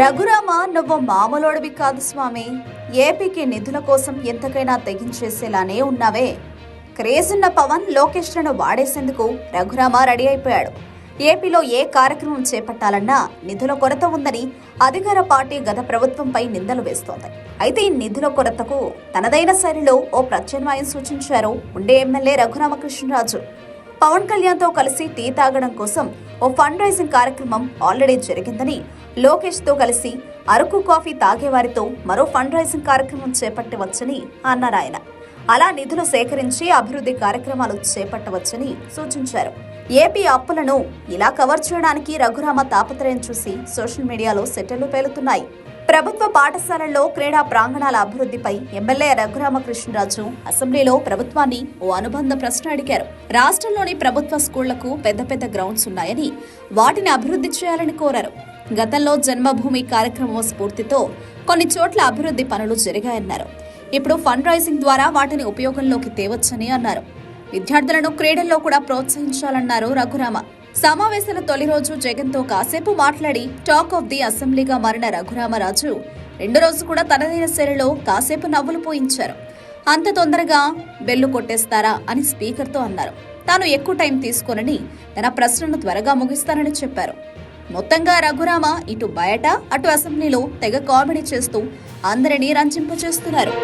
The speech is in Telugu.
రఘురామ నువ్వు మామూలోడివి కాదు స్వామి. ఏపీకి నిధుల కోసం ఎంతకైనా తెగించేసేలానే ఉన్నావే. క్రేజున్న పవన్ లోకేష్లను వాడేసేందుకు రఘురామ రెడీ అయిపోయాడు. ఏపీలో ఏ కార్యక్రమం చేపట్టాలన్నా నిధుల కొరత ఉందని అధికార పార్టీ గత ప్రభుత్వంపై నిందలు వేస్తోంది. అయితే ఈ నిధుల కొరతకు తనదైన శైలిలో ఓ ప్రత్యామ్నాయం సూచించారు ఉండే ఎమ్మెల్యే రఘురామకృష్ణరాజు. పవన్ కళ్యాణ్తో కలిసి టీ తాగడం కోసం ఓ ఫండ్ రైజింగ్ కార్యక్రమం ఆల్రెడీ జరిగిందని లోకేష్తో కలిసి అరకు కాఫీ తాగేవారితో మరో ఫండ్ రైజింగ్ కార్యక్రమం చేపట్టవచ్చని అన్నారు ఆయన. అలా నిధులు సేకరించి అభివృద్ధి కార్యక్రమాలు చేపట్టవచ్చని సూచించారు. ఏపీ అప్పులను ఇలా కవర్ చేయడానికి రఘురామ తాపత్రయం చూసి సోషల్ మీడియాలో సెటర్లు పేలుతున్నాయి. ప్రభుత్వ పాఠశాలల్లో క్రీడా ప్రాంగణాల అభివృద్ధిపై ఎమ్మెల్యే రఘురామకృష్ణరాజు అసెంబ్లీలో ప్రభుత్వాన్ని ఓ అనుబంధ ప్రశ్న అడిగారు. రాష్ట్రంలోని ప్రభుత్వ స్కూళ్ళకు పెద్ద పెద్ద గ్రౌండ్స్ ఉన్నాయని వాటిని అభివృద్ధి చేయాలని కోరారు. గతంలో జన్మభూమి కార్యక్రమం స్ఫూర్తితో కొన్ని చోట్ల అభివృద్ధి పనులు జరిగాయన్నారు. ఇప్పుడు ఫండ్ రైజింగ్ ద్వారా వాటిని ఉపయోగంలోకి తేవచ్చని అన్నారు. విద్యార్థులను క్రీడల్లో కూడా ప్రోత్సహించాలన్నారు రఘురామ. సమావేశాల తొలి రోజు జగన్తో కాసేపు మాట్లాడి టాక్ ఆఫ్ ది అసెంబ్లీగా మారిన రఘురామరాజు రెండో రోజు కూడా తనదైన శైలిలో కాసేపు నవ్వులు పోయించారు. అంత తొందరగా బెల్లు కొట్టేస్తారా అని స్పీకర్తో అన్నారు. తాను ఎక్కువ టైం తీసుకోనని తన ప్రశ్నను త్వరగా ముగిస్తానని చెప్పారు. మొత్తంగా రఘురామ ఇటు బయట అటు అసెంబ్లీలో తెగ కామెడీ చేస్తూ అందరినీ రంజింపచేస్తున్నారు